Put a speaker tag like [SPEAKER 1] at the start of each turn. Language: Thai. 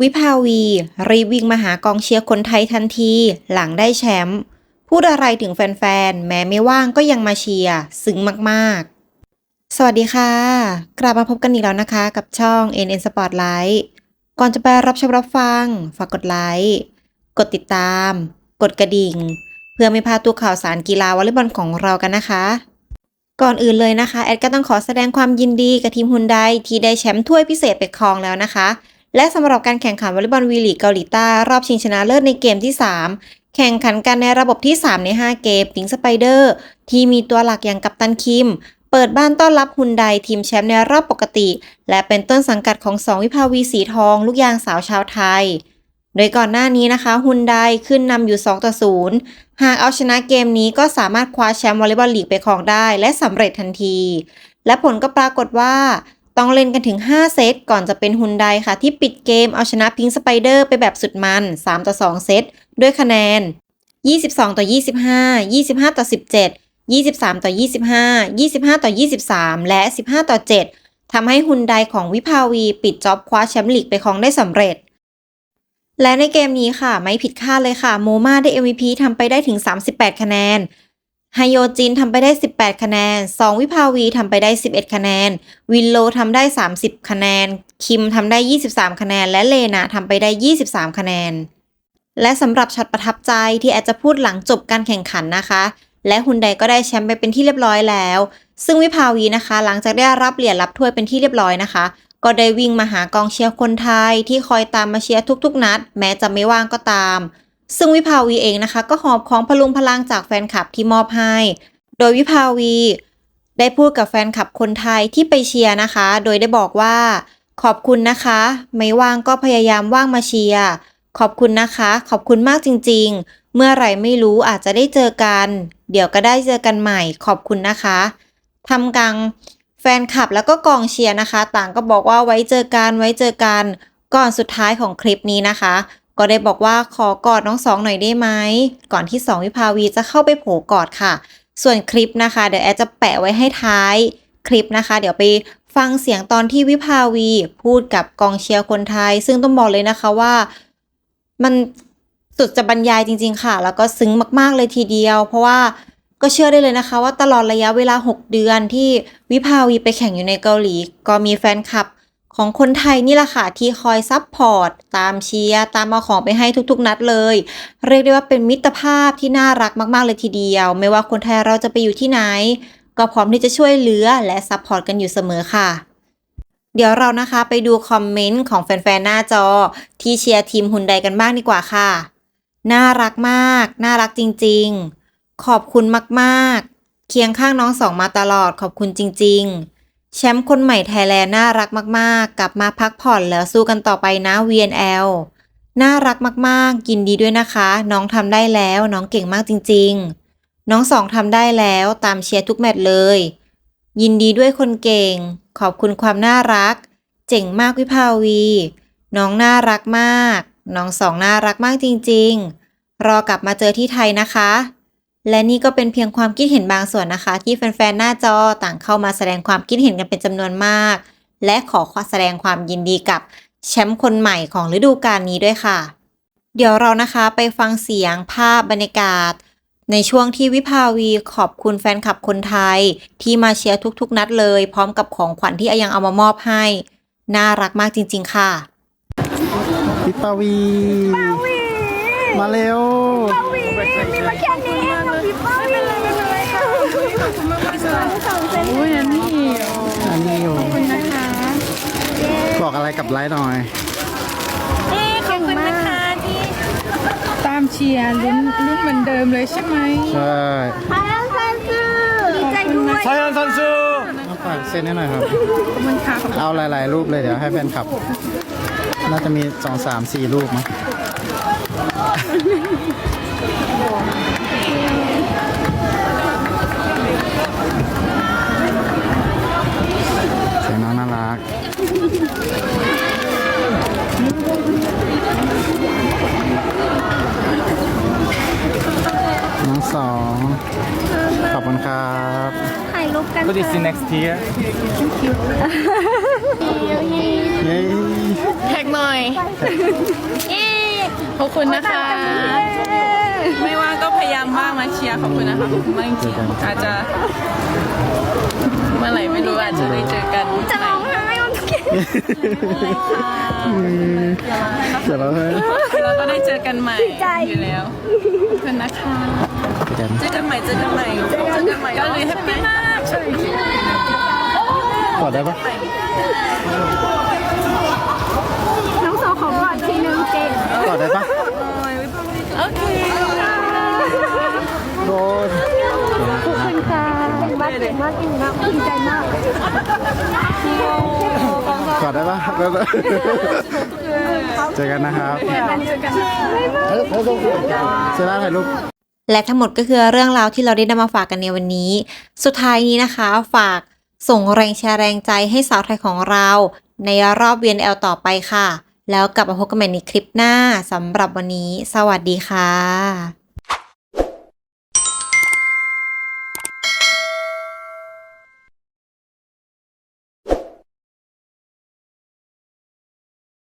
[SPEAKER 1] วิภาวี รีบวิ่งมาหากองเชียร์คนไทยทันที หลังได้แชมป์พูดอะไรถึงแฟนๆ แม้ไม่ว่างก็ยังมาเชียร์ซึ้งมากๆ สวัสดีค่ะ กลับมาพบกันอีกแล้วนะคะ กับช่อง NN Spotlight ก่อนจะไปรับชมรับฟัง ฝากกดไลค์กดติดตาม กดกระดิ่ง เพื่อไม่พลาดตัวข่าวสารกีฬาวอลเลย์บอลของเรากันนะคะ ก่อนอื่นเลยนะคะ แอดก็ต้องขอแสดงความยินดีกับทีมฮุนไดที่ได้แชมป์ถ้วยพิเศษไปครองแล้วนะคะ และสำหรับการแข่งขันวอลเลย์บอลวีลีกเกาหลีใต้รอบชิงชนะเลิศในเกมที่ 3 แข่งขันกันในระบบที่ 3 ใน 5 เกมปิงสไปเดอร์ ที่มีตัวหลักอย่างกัปตันคิม เปิดบ้านต้อนรับฮุนไดทีมแชมป์ในรอบปกติ และเป็นต้นสังกัดของ 2 วิภาวีสีทอง ลูกยางสาวชาวไทย โดยก่อนหน้านี้นะคะฮุนไดขึ้นนำอยู่ 2 ต่อ 0 หากเอาชนะเกมนี้ก็สามารถคว้าแชมป์วอลเลย์บอลลีกไปครองได้ และสำเร็จทันที และผลก็ปรากฏว่า ต้องเล่นกันถึง 5 เซต ก่อนจะเป็นฮุนไดค่ะ ที่ปิดเกมเอาชนะพิงค์สไปเดอร์ไปแบบสุดมัน 3 ต่อ 2 เซต ด้วยคะแนน 22 ต่อ 25 25 ต่อ 17 23 ต่อ 25 25 ต่อ 23 และ 15 ต่อ 7ทำให้ฮุนไดของวิภาวีปิดจ็อบคว้าแชมป์ลีกไปครองได้สำเร็จ และในเกมนี้ค่ะ ไม่ผิดคาดเลยค่ะ โมมาได้ MVP ทำไปได้ถึง 38 คะแนน ไฮโยจินทำไปได้ 18 คะแนน 2 วิภาวีทำไปได้ 11 คะแนน วินโลทำได้ 30 คะแนน คิมทำได้ 23 คะแนน และเลนาทำไปได้ 23 คะแนน และสำหรับช็อตประทับใจที่แอดจะพูดหลังจบการแข่งขันนะคะ และฮุนไดก็ได้แชมป์ไปเป็นที่เรียบร้อยแล้ว ซึ่งวิภาวีนะคะ หลังจากได้รับเหรียญรับถ้วยเป็นที่เรียบร้อยนะคะ ก็ได้วิ่งมาหากองเชียร์คนไทยที่คอยตามมาเชียร์ทุกๆ นัด แม้จะไม่ว่างก็ตาม ซึ่งวิภาวีเองนะคะ ก็หอบของพลุงพลังจากแฟนคลับที่มอบให้ โดยวิภาวี ได้พูดกับแฟนคลับคนไทยที่ไปเชียร์นะคะ โดยได้บอกว่าขอบคุณนะคะ ไม่ว่างก็พยายามว่างมาเชียร์ขอบคุณนะคะ ขอบคุณมากจริง ๆ เมื่อไหร่ไม่รู้อาจจะได้เจอกัน เดี๋ยวก็ได้เจอกันใหม่ ขอบคุณนะคะทำกลางแฟนคลับแล้วก็กองเชียร์นะคะ ต่างก็บอกว่าไว้เจอกันไว้เจอกัน ก่อนสุดท้ายของคลิปนี้นะคะ ก็ได้บอกว่าขอกอดน้องสองหน่อยได้ไหม ก่อนที่สองวิภาวีจะเข้าไปโผกอดค่ะ ส่วนคลิปนะคะ เดี๋ยวแอดจะแปะไว้ให้ท้ายคลิปนะคะ เดี๋ยวไปฟังเสียงตอนที่วิภาวี พูดกับกองเชียร์คนไทย ซึ่งต้องบอกเลยนะคะว่ามันสุดจะบรรยายจริง ๆ ค่ะ แล้วก็ซึ้งมากๆเลยทีเดียว เพราะว่าก็เชื่อได้เลยนะคะ ว่าตลอดระยะเวลา 6 เดือนที่วิภาวีไปแข่งอยู่ในเกาหลี ก็มีแฟนคลับ ของคนไทยนี่แหละค่ะ ที่คอยซับพอร์ต ตามเชียร์ตามเอาของไปให้ทุกๆ นัดเลย เรียกได้ว่าเป็นมิตรภาพที่น่ารักมากๆเลยทีเดียว ไม่ว่าคนไทยเราจะไปอยู่ที่ไหน ก็พร้อมที่จะช่วยเหลือและซัพพอร์ตกันอยู่เสมอค่ะ เดี๋ยวเรานะคะไปดูคอมเมนต์ของแฟนๆหน้าจอ ที่เชียร์ทีมฮุนไดกันบ้างดีกว่าค่ะ น่ารักมาก น่ารักจริง ๆ ขอบคุณมากๆ เคียงข้างน้องสองมาตลอดขอบคุณจริง ๆ แชมป์คนใหม่ไทยแลนด์น่ารักมาก ๆ กลับมาพักผ่อนแล้วสู้กันต่อไปนะ VNL น่ารักมาก ๆ ยินดีด้วยนะคะ น้องทำได้แล้ว น้องเก่งมากจริง ๆ น้องสองทำได้แล้วตามเชียร์ทุกแมตช์เลย ยินดีด้วยคนเก่ง ขอบคุณความน่ารัก เจ๋งมากวิภาวี น้องน่ารักมาก น้องสองน่ารักมากจริง ๆ รอกลับมาเจอที่ไทยนะคะ และนี่ก็เป็นเพียงความคิดเห็นบางส่วนนะคะ ที่แฟนๆ หน้าจอต่างเข้ามาแสดงความคิดเห็นกันเป็นจำนวนมาก และขอแสดงความยินดีกับแชมป์คนใหม่ของฤดูกาลนี้ด้วยค่ะ เดี๋ยวเรานะคะไปฟังเสียงภาพบรรยากาศ ในช่วงที่วิภาวีขอบคุณแฟนคลับคนไทย ที่มาเชียร์ทุกๆ นัดเลย พร้อมกับของขวัญที่อายังเอามามอบให้ น่ารักมากจริง ๆ ค่ะ
[SPEAKER 2] วิปาวี มาเร็ว
[SPEAKER 3] มีมาแค่นี้เองพี่ป้าไม่เป็นไรไม่เป็นไรค่ะขอบคุณมากๆค่ะส องเซน
[SPEAKER 4] โอ้ยอันนี้
[SPEAKER 2] อันนี้อยู่
[SPEAKER 4] นะคะ
[SPEAKER 2] บอกอะไรกับไลฟ์หน่อย
[SPEAKER 3] นี่ขอบคุณนะคะที่
[SPEAKER 4] ตามเชียร์ลุ้นลุ้นเหมือนเดิมเลยใช่ไหม
[SPEAKER 2] ใช่
[SPEAKER 3] พายันซันซูดีใจด้วย
[SPEAKER 2] ชายันซันซูมาฝากเซ็นให้หน่อยครับ
[SPEAKER 4] ขอบคุณค่ะขอบคุณ
[SPEAKER 2] เอาหลาย ๆ รูปเลยเดี๋ยวให้แฟนคลับ น่าจะมีสองสามสี่รูปมั้ง สองขอบคุณครับ
[SPEAKER 3] ถ่ายรูปกัน
[SPEAKER 5] What is the next year?
[SPEAKER 2] เย้
[SPEAKER 4] แท็กหน่อยขอบคุณนะคะ ไม่ว่างก็พยายามบ้างมาเชียร์ขอบคุณนะคะขอบคุณมากจริงๆอาจจะเมื่อไหร่ไม่รู้อาจจะได้เจอกัน
[SPEAKER 3] จะร้องไห้ไม่โอเค
[SPEAKER 2] เดี๋ยวเราให้
[SPEAKER 4] แล้วก็ได้เจอกันใหม่อยู่แล้วขอบคุณนะคะ
[SPEAKER 2] เจอกัน
[SPEAKER 4] เจอกันใหม่เจอกันใหม่เจอกันใหม่ก็เลยแฮปปี้มากใช่
[SPEAKER 2] กอดได้ปะ
[SPEAKER 3] น้องโซขอกอดทีนึงเก่ง
[SPEAKER 2] กอดได้ปะ
[SPEAKER 4] โอเค
[SPEAKER 2] โดน
[SPEAKER 3] ขอบคุณค่ะมากเก่งมากเก่งมากดีใจมาก
[SPEAKER 2] กอดได้ปะเจอกันนะครับเซน่าถ่ายรูป
[SPEAKER 1] และทั้งหมดก็คือเรื่องราวที่เราได้นำมาฝากกันในวันนี้ สุดท้ายนี้นะคะ ฝากส่งแรงแชร์แรงใจให้สาวไทยของเรา ในรอบ VNL ต่อไปค่ะ แล้วกลับมาพบกันใหม่ในคลิปหน้าสำหรับวันนี้ สวัสดีค่ะ